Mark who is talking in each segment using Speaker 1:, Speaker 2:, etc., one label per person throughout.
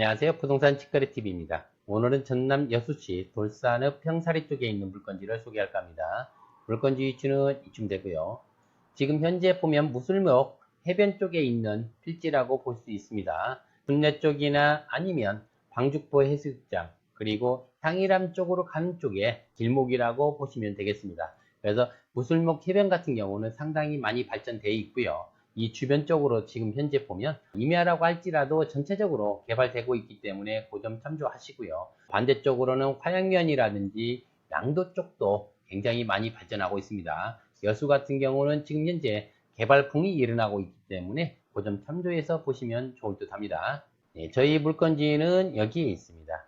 Speaker 1: 안녕하세요. 부동산 직거래TV입니다. 오늘은 전남 여수시 돌산읍 평사리 쪽에 있는 물건지를 소개할까 합니다. 물건지 위치는 이쯤 되고요. 지금 현재 보면 무술목 해변 쪽에 있는 필지라고 볼 수 있습니다. 군내 쪽이나 아니면 방죽포 해수욕장 그리고 향일암 쪽으로 가는 쪽에 길목이라고 보시면 되겠습니다. 그래서 무술목 해변 같은 경우는 상당히 많이 발전되어 있고요. 이 주변 쪽으로 지금 현재 보면 임야라고 할지라도 전체적으로 개발되고 있기 때문에 그 점 참조하시고요. 반대쪽으로는 화양면이라든지 양도 쪽도 굉장히 많이 발전하고 있습니다. 여수 같은 경우는 지금 현재 개발풍이 일어나고 있기 때문에 그 점 참조해서 보시면 좋을 듯 합니다. 네, 저희 물건지는 여기에 있습니다.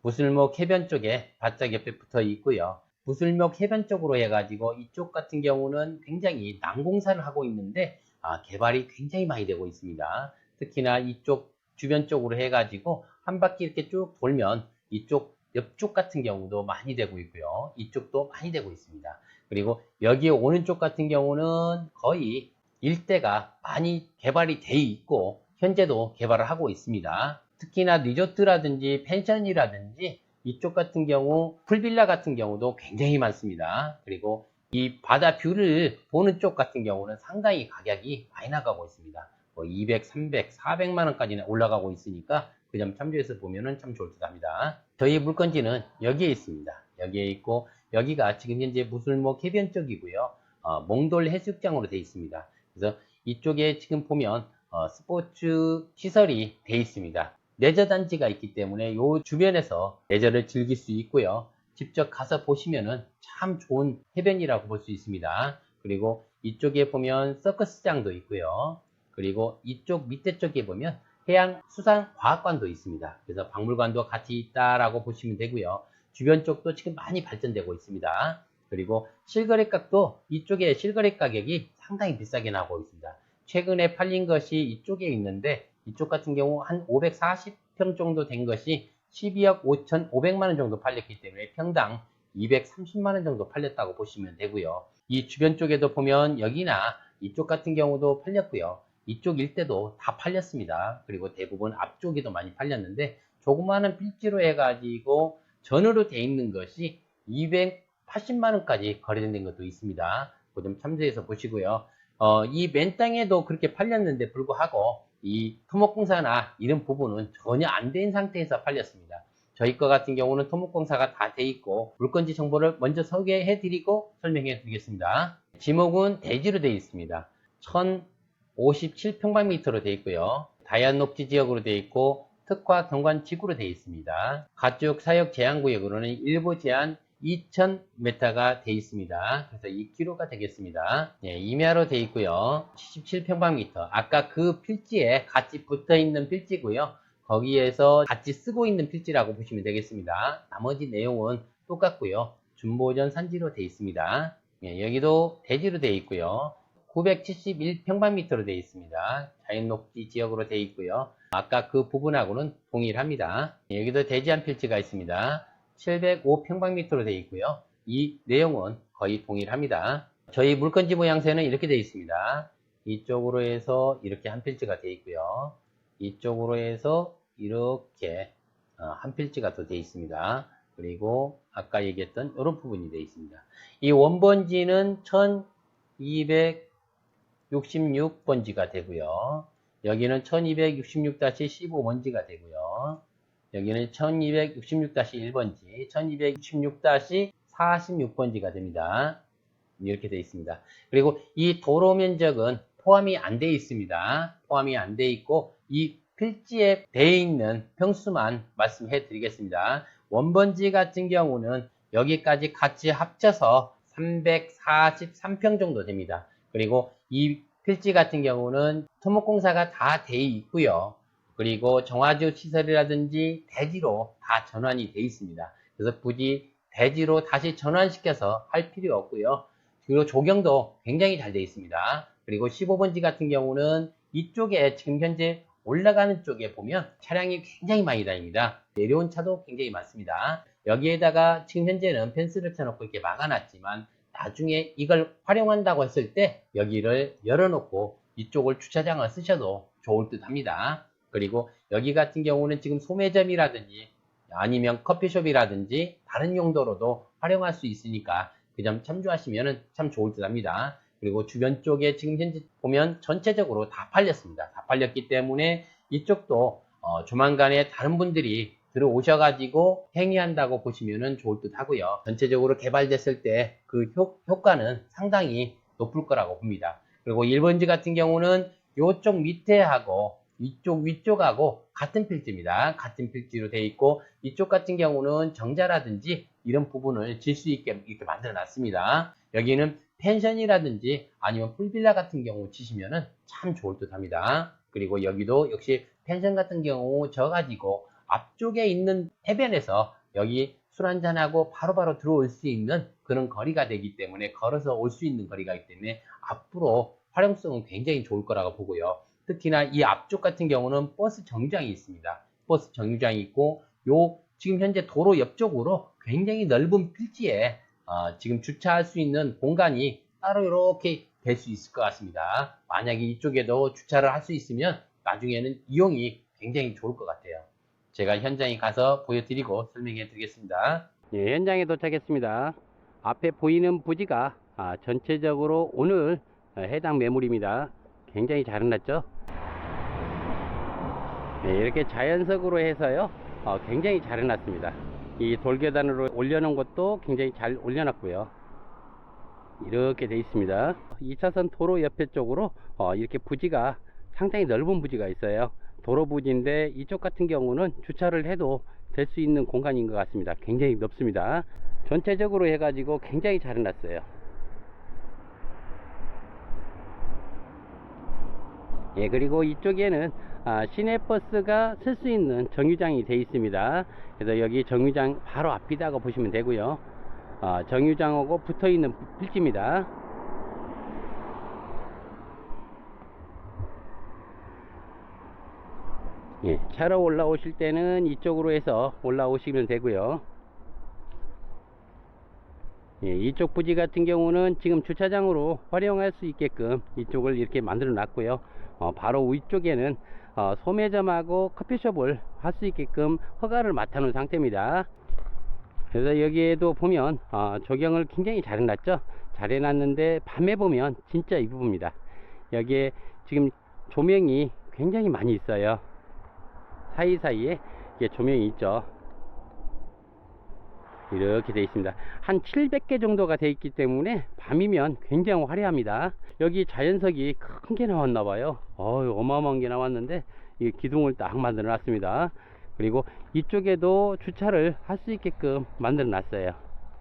Speaker 1: 무술목 해변 쪽에 바짝 옆에 붙어 있고요. 무술목 해변 쪽으로 해가지고 이쪽 같은 경우는 굉장히 난공사를 하고 있는데 아, 개발이 굉장히 많이 되고 있습니다. 특히나 이쪽 주변 쪽으로 해가지고 한 바퀴 이렇게 쭉 돌면 이쪽 옆쪽 같은 경우도 많이 되고 있고요. 이쪽도 많이 되고 있습니다. 그리고 여기 오는 쪽 같은 경우는 거의 일대가 많이 개발이 돼 있고 현재도 개발을 하고 있습니다. 특히나 리조트라든지 펜션이라든지 이쪽 같은 경우 풀빌라 같은 경우도 굉장히 많습니다. 그리고 이 바다 뷰를 보는 쪽 같은 경우는 상당히 가격이 많이 나가고 있습니다. 뭐 200, 300, 400만 원까지는 올라가고 있으니까 그 점 참조해서 보면은 참 좋을 듯 합니다. 저희 물건지는 여기에 있습니다. 여기에 있고 여기가 지금 현재 무술목 해변 쪽이고요. 어, 몽돌 해수욕장으로 되어 있습니다. 그래서 이쪽에 지금 보면 어, 스포츠 시설이 되어 있습니다. 레저 단지가 있기 때문에 이 주변에서 레저를 즐길 수 있고요. 직접 가서 보시면은 참 좋은 해변이라고 볼 수 있습니다. 그리고 이쪽에 보면 서커스장도 있고요. 그리고 이쪽 밑에 쪽에 보면 해양수산과학관도 있습니다. 그래서 박물관도 같이 있다라고 보시면 되고요. 주변 쪽도 지금 많이 발전되고 있습니다. 그리고 실거래가도 이쪽에 실거래 가격이 상당히 비싸게 나오고 있습니다. 최근에 팔린 것이 이쪽에 있는데 이쪽 같은 경우 한 540평 정도 된 것이 12억 5,500만 원 정도 팔렸기 때문에 평당 230만 원 정도 팔렸다고 보시면 되고요. 이 주변 쪽에도 보면 여기나 이쪽 같은 경우도 팔렸고요. 이쪽 일대도 다 팔렸습니다. 그리고 대부분 앞쪽에도 많이 팔렸는데 조그마한 필지로 해가지고 전으로 돼 있는 것이 280만 원까지 거래된 것도 있습니다. 그 점 참조해서 보시고요. 어, 이 맨 땅에도 그렇게 팔렸는데 불구하고 이 토목공사나 이런 부분은 전혀 안 된 상태에서 팔렸습니다. 저희 거 같은 경우는 토목공사가 다 돼 있고 물건지 정보를 먼저 소개해 드리고 설명해 드리겠습니다. 지목은 대지로 되어 있습니다. 1057평방미터로 되어 있고요. 다이안 녹지 지역으로 되어 있고 특화 경관 지구로 되어 있습니다. 가축 사육 제한 구역으로는 일부 제한 2000m가 되어 있습니다. 그래서 2km가 되겠습니다. 예, 임야로 되어 있고요. 77평방미터. 아까 그 필지에 같이 붙어 있는 필지고요. 거기에서 같이 쓰고 있는 필지라고 보시면 되겠습니다. 나머지 내용은 똑같고요. 준보전 산지로 되어 있습니다. 예, 여기도 대지로 되어 있고요. 971평방미터로 되어 있습니다. 자연녹지 지역으로 되어 있고요. 아까 그 부분하고는 동일합니다. 예, 여기도 대지한 필지가 있습니다. 705평방미터로 되어 있고요. 이 내용은 거의 동일합니다. 저희 물건지 모양새는 이렇게 되어 있습니다. 이쪽으로 해서 이렇게 한 필지가 되어 있고요. 이쪽으로 해서 이렇게 어, 한 필지가 또 되어 있습니다. 그리고 아까 얘기했던 이런 부분이 되어 있습니다. 이 원번지는 1266번지가 되고요. 여기는 1266-15번지가 되고요. 여기는 1266-1번지, 1266-46번지가 됩니다. 이렇게 되어 있습니다. 그리고 이 도로 면적은 포함이 안 되어 있습니다. 포함이 안 되어 있고 이 필지에 되어 있는 평수만 말씀해 드리겠습니다. 원번지 같은 경우는 여기까지 같이 합쳐서 343평 정도 됩니다. 그리고 이 필지 같은 경우는 토목공사가 다 되어 있고요. 그리고 정화조 시설이라든지 대지로 다 전환이 되어 있습니다. 그래서 굳이 대지로 다시 전환시켜서 할 필요 없고요. 그리고 조경도 굉장히 잘 되어 있습니다. 그리고 15번지 같은 경우는 이쪽에 지금 현재 올라가는 쪽에 보면 차량이 굉장히 많이 다닙니다. 내려온 차도 굉장히 많습니다. 여기에다가 지금 현재는 펜스를 쳐놓고 이렇게 막아놨지만 나중에 이걸 활용한다고 했을 때 여기를 열어놓고 이쪽을 주차장을 쓰셔도 좋을 듯 합니다. 그리고 여기 같은 경우는 지금 소매점이라든지 아니면 커피숍이라든지 다른 용도로도 활용할 수 있으니까 그 점 참조하시면 참 좋을 듯 합니다. 그리고 주변 쪽에 지금 현재 보면 전체적으로 다 팔렸습니다. 다 팔렸기 때문에 이쪽도 어, 조만간에 다른 분들이 들어오셔가지고 행위한다고 보시면 좋을 듯 하고요. 전체적으로 개발됐을 때 그 효과는 상당히 높을 거라고 봅니다. 그리고 1번지 같은 경우는 이쪽 밑에 하고 이쪽 위쪽하고 같은 필지입니다. 같은 필지로 되어 있고 이쪽 같은 경우는 정자라든지 이런 부분을 질 수 있게 이렇게 만들어 놨습니다. 여기는 펜션이라든지 아니면 풀빌라 같은 경우 치시면은 참 좋을 듯 합니다. 그리고 여기도 역시 펜션 같은 경우 져 가지고 앞쪽에 있는 해변에서 여기 술 한잔하고 바로바로 들어올 수 있는 그런 거리가 되기 때문에 걸어서 올 수 있는 거리가 있기 때문에 앞으로 활용성은 굉장히 좋을 거라고 보고요. 특히나 이 앞쪽 같은 경우는 버스 정류장이 있습니다. 버스 정류장이 있고 요 지금 현재 도로 옆쪽으로 굉장히 넓은 필지에 어, 지금 주차할 수 있는 공간이 따로 이렇게 될 수 있을 것 같습니다. 만약에 이쪽에도 주차를 할 수 있으면 나중에는 이용이 굉장히 좋을 것 같아요. 제가 현장에 가서 보여드리고 설명해 드리겠습니다. 예, 현장에 도착했습니다. 앞에 보이는 부지가 아, 전체적으로 오늘 어, 해당 매물입니다. 굉장히 잘 해놨죠? 네, 이렇게 자연석으로 해서요, 어, 굉장히 잘 해놨습니다. 이 돌계단으로 올려놓은 것도 굉장히 잘 올려놨고요. 이렇게 돼 있습니다. 2차선 도로 옆에 쪽으로 어, 이렇게 부지가 상당히 넓은 부지가 있어요. 도로 부지인데 이쪽 같은 경우는 주차를 해도 될 수 있는 공간인 것 같습니다. 굉장히 넓습니다. 전체적으로 해가지고 굉장히 잘 해놨어요. 예, 그리고 이쪽에는 아, 시내버스가 쓸 수 있는 정류장이 되어 있습니다. 그래서 여기 정류장 바로 앞이다고 보시면 되고요. 아, 정류장하고 붙어 있는 필지입니다. 예, 차로 올라오실 때는 이쪽으로 해서 올라오시면 되고요. 예, 이쪽 부지 같은 경우는 지금 주차장으로 활용할 수 있게끔 이쪽을 이렇게 만들어 놨고요. 어, 바로 위쪽에는 어, 소매점하고 커피숍을 할 수 있게끔 허가를 맡아 놓은 상태입니다. 그래서 여기에도 보면 어, 조경을 굉장히 잘 해놨죠. 잘 해놨는데 밤에 보면 진짜 이쁘입니다. 여기에 지금 조명이 굉장히 많이 있어요. 사이사이에 조명이 있죠. 이렇게 되어 있습니다. 한 700개 정도가 되어 있기 때문에 밤이면 굉장히 화려합니다. 여기 자연석이 큰 게 나왔나 봐요. 어휴, 어마어마한 게 나왔는데 이 기둥을 딱 만들어 놨습니다. 그리고 이쪽에도 주차를 할 수 있게끔 만들어 놨어요.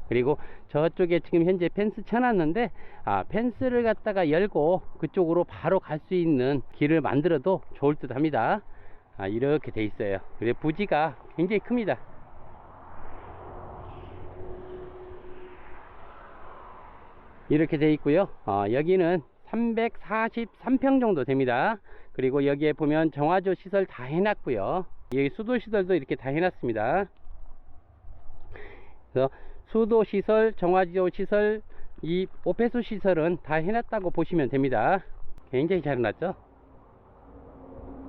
Speaker 1: 그리고 저쪽에 지금 현재 펜스 쳐놨는데 아 펜스를 갖다가 열고 그쪽으로 바로 갈 수 있는 길을 만들어도 좋을 듯 합니다. 아, 이렇게 돼 있어요. 그래 부지가 굉장히 큽니다. 이렇게 돼 있고요. 어, 여기는 343평 정도 됩니다. 그리고 여기에 보면 정화조 시설 다 해놨고요. 여기 수도 시설도 이렇게 다 해놨습니다. 그래서 수도 시설, 정화조 시설, 이 오폐수 시설은 다 해놨다고 보시면 됩니다. 굉장히 잘 해놨죠?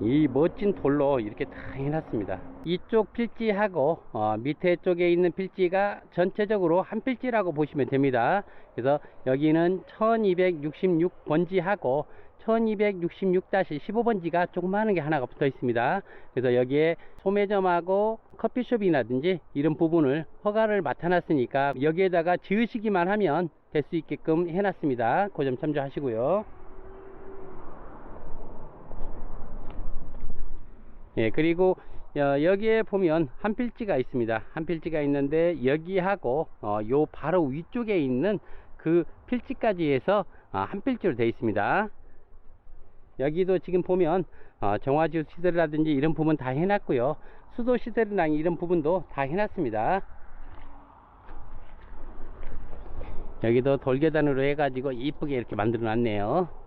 Speaker 1: 이 멋진 돌로 이렇게 다 해놨습니다. 이쪽 필지하고 어, 밑에 쪽에 있는 필지가 전체적으로 한 필지라고 보시면 됩니다. 그래서 여기는 1266번지하고 1266-15번지가 조그마한 게 하나가 붙어 있습니다. 그래서 여기에 소매점하고 커피숍이라든지 이런 부분을 허가를 맡아놨으니까 여기에다가 지으시기만 하면 될 수 있게끔 해놨습니다. 그 점 참조하시고요. 예, 그리고 어, 여기에 보면 한 필지가 있습니다. 한 필지가 있는데 여기하고 어, 요 바로 위쪽에 있는 그 필지까지 해서 어, 한 필지로 되어 있습니다. 여기도 지금 보면 어, 정화주 시설이라든지 이런 부분 다 해놨고요. 수도 시설이나 이런 부분도 다 해놨습니다. 여기도 돌계단으로 해가지고 이쁘게 이렇게 만들어 놨네요.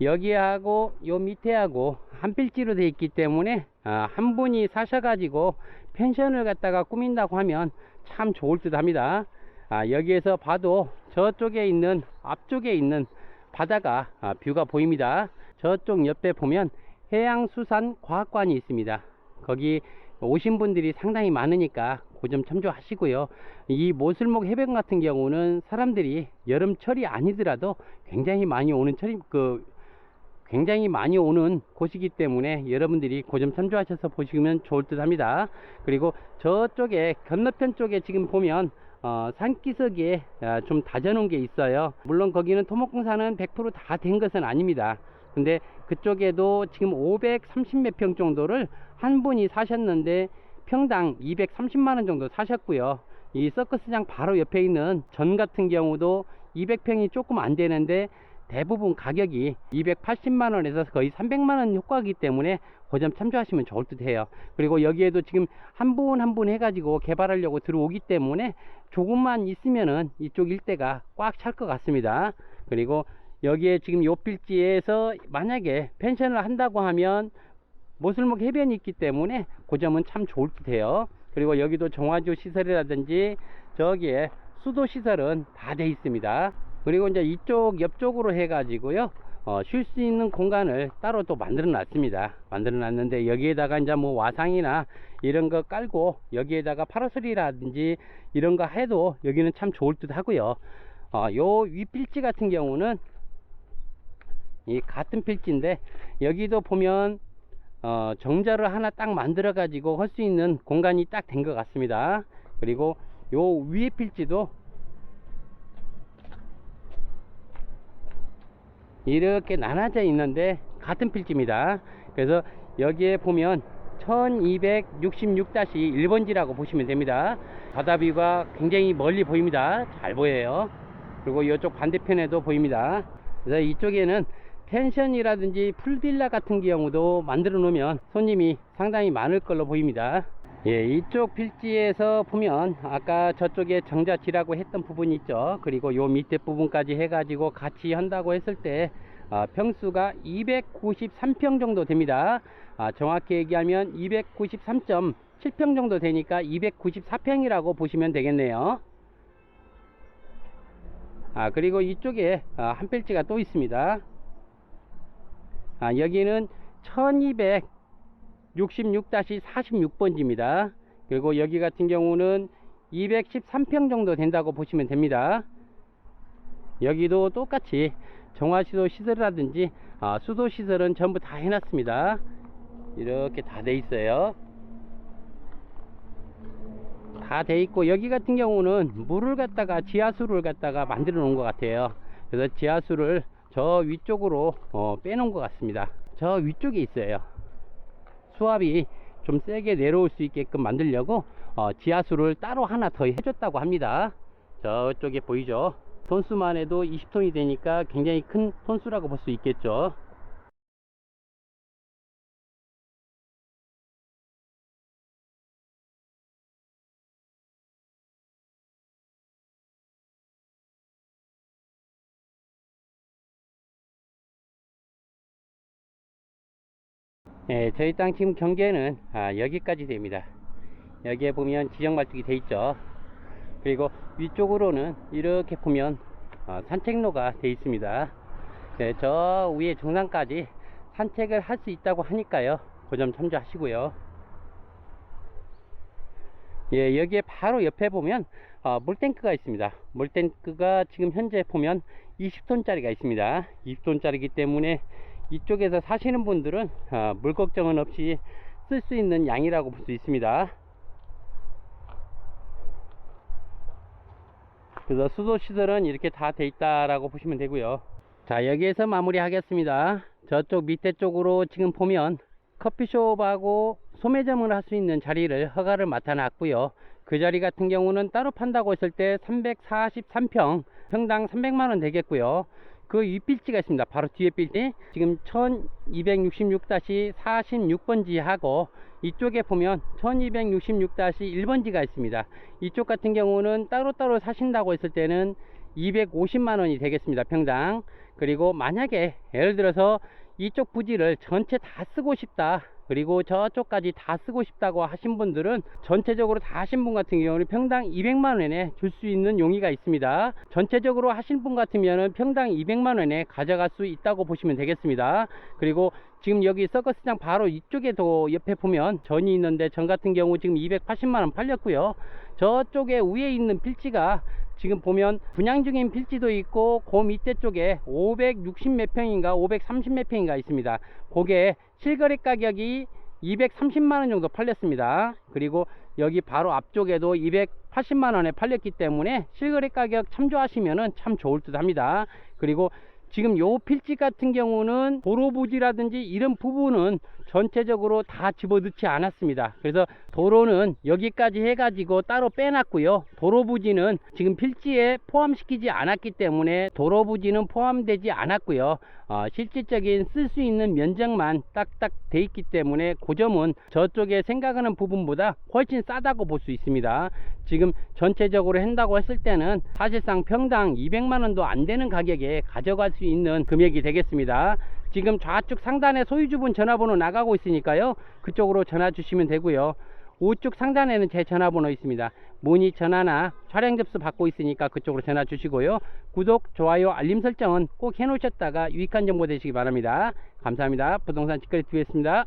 Speaker 1: 여기하고 요 밑에하고 한 필지로 되어 있기 때문에 아, 한 분이 사셔가지고 펜션을 갖다가 꾸민다고 하면 참 좋을 듯 합니다. 아, 여기에서 봐도 저쪽에 있는 앞쪽에 있는 바다가 아, 뷰가 보입니다. 저쪽 옆에 보면 해양수산과학관이 있습니다. 거기 오신 분들이 상당히 많으니까 그점 참조하시고요. 이 모슬목 해변 같은 경우는 사람들이 여름철이 아니더라도 굉장히 많이 오는 철이 그 굉장히 많이 오는 곳이기 때문에 여러분들이 그 점 참조하셔서 보시면 좋을 듯 합니다. 그리고 저쪽에 건너편 쪽에 지금 보면 어, 산기슭에 아, 좀 다져놓은 게 있어요. 물론 거기는 토목공사는 100%다 된 것은 아닙니다. 근데 그쪽에도 지금 530몇 평 정도를 한 분이 사셨는데 평당 230만 원 정도 사셨고요. 이 서커스장 바로 옆에 있는 전 같은 경우도 200평이 조금 안 되는데 대부분 가격이 280만 원에서 거의 300만 원 효과이기 때문에 그 점 참조하시면 좋을 듯 해요. 그리고 여기에도 지금 한 분 한 분 해가지고 개발하려고 들어오기 때문에 조금만 있으면은 이쪽 일대가 꽉 찰 것 같습니다. 그리고 여기에 지금 요 필지에서 만약에 펜션을 한다고 하면 모슬목 해변이 있기 때문에 그 점은 참 좋을 듯 해요. 그리고 여기도 정화조 시설이라든지 저기에 수도 시설은 다 돼 있습니다. 그리고 이제 이쪽 옆쪽으로 해가지고요. 어, 쉴 수 있는 공간을 따로 또 만들어 놨습니다. 만들어 놨는데 여기에다가 이제 뭐 와상이나 이런 거 깔고 여기에다가 파라솔이라든지 이런 거 해도 여기는 참 좋을 듯 하고요. 어, 요 윗필지 같은 경우는 이 같은 필지인데 여기도 보면 어, 정자를 하나 딱 만들어 가지고 할 수 있는 공간이 딱 된 것 같습니다. 그리고 요 위에 필지도 이렇게 나눠져 있는데 같은 필지입니다. 그래서 여기에 보면 1266-1번지라고 보시면 됩니다. 바다뷰가 굉장히 멀리 보입니다. 잘 보여요. 그리고 이쪽 반대편에도 보입니다. 그래서 이쪽에는 펜션이라든지 풀빌라 같은 경우도 만들어 놓으면 손님이 상당히 많을 걸로 보입니다. 예, 이쪽 필지에서 보면 아까 저쪽에 정자지라고 했던 부분이 있죠. 그리고 요 밑에 부분까지 해가지고 같이 한다고 했을 때 아, 평수가 293평 정도 됩니다. 아, 정확히 얘기하면 293.7평 정도 되니까 294평이라고 보시면 되겠네요. 아, 그리고 이쪽에 아, 한 필지가 또 있습니다. 아, 여기는 1266-46번지입니다. 그리고 여기 같은 경우는 213평 정도 된다고 보시면 됩니다. 여기도 똑같이 정화시도 시설이라든지 아, 수도 시설은 전부 다 해놨습니다. 이렇게 다 돼 있어요. 다 돼 있고 여기 같은 경우는 물을 갖다가 지하수를 갖다가 만들어 놓은 것 같아요. 그래서 지하수를 저 위쪽으로 어, 빼놓은 것 같습니다. 저 위쪽에 있어요. 수압이 좀 세게 내려올 수 있게끔 만들려고 어, 지하수를 따로 하나 더 해줬다고 합니다. 저쪽에 보이죠? 톤수만 해도 20톤이 되니까 굉장히 큰 톤수라고 볼 수 있겠죠. 예, 저희 땅 지금 경계는 아, 여기까지 됩니다. 여기에 보면 지정 발등이 돼 있죠. 그리고 위쪽으로는 이렇게 보면 어, 산책로가 돼 있습니다. 네, 저 위에 정상까지 산책을 할 수 있다고 하니까요. 그 점 참조하시고요. 예, 여기에 바로 옆에 보면 어, 물탱크가 있습니다. 물탱크가 지금 현재 보면 20톤짜리가 있습니다. 20톤짜리이기 때문에 이쪽에서 사시는 분들은 어, 물 걱정은 없이 쓸 수 있는 양이라고 볼 수 있습니다. 그래서 수도 시설은 이렇게 다 돼 있다라고 보시면 되고요. 자 여기에서 마무리 하겠습니다. 저쪽 밑에 쪽으로 지금 보면 커피숍하고 소매점을 할 수 있는 자리를 허가를 맡아 놨고요. 그 자리 같은 경우는 따로 판다고 했을 때 343평 평당 300만원 되겠고요. 그 윗필지가 있습니다. 바로 뒤에 필지. 지금 1266-46번지 하고 이쪽에 보면 1266-1번지가 있습니다. 이쪽 같은 경우는 따로따로 사신다고 했을 때는 250만원이 되겠습니다. 평당. 그리고 만약에 예를 들어서 이쪽 부지를 전체 다 쓰고 싶다. 그리고 저쪽까지 다 쓰고 싶다고 하신 분들은 전체적으로 다 하신 분 같은 경우는 평당 200만 원에 줄 수 있는 용의가 있습니다. 전체적으로 하신 분 같으면 평당 200만 원에 가져갈 수 있다고 보시면 되겠습니다. 그리고 지금 여기 서커스장 바로 이쪽에도 옆에 보면 전이 있는데 전 같은 경우 지금 280만 원 팔렸고요. 저쪽에 위에 있는 필지가 지금 보면 분양 중인 필지도 있고 그 밑에 쪽에 560 몇 평인가 530 몇 평인가 있습니다. 그게 실거래 가격이 230만 원 정도 팔렸습니다. 그리고 여기 바로 앞쪽에도 280만 원에 팔렸기 때문에 실거래 가격 참조하시면은 참 좋을 듯 합니다. 그리고 지금 요 필지 같은 경우는 도로 부지라든지 이런 부분은 전체적으로 다 집어넣지 않았습니다. 그래서 도로는 여기까지 해가지고 따로 빼놨고요. 도로 부지는 지금 필지에 포함시키지 않았기 때문에 도로 부지는 포함되지 않았고요. 어, 실질적인 쓸 수 있는 면적만 딱딱 돼 있기 때문에 그 점은 저쪽에 생각하는 부분보다 훨씬 싸다고 볼 수 있습니다. 지금 전체적으로 한다고 했을 때는 사실상 평당 200만 원도 안 되는 가격에 가져갈 수 있는 금액이 되겠습니다. 지금 좌측 상단에 소유주분 전화번호 나가고 있으니까요. 그쪽으로 전화 주시면 되고요. 우측 상단에는 제 전화번호 있습니다. 문의 전화나 촬영 접수 받고 있으니까 그쪽으로 전화 주시고요. 구독, 좋아요, 알림 설정은 꼭 해놓으셨다가 유익한 정보 되시기 바랍니다. 감사합니다. 부동산 직거래 TV였습니다.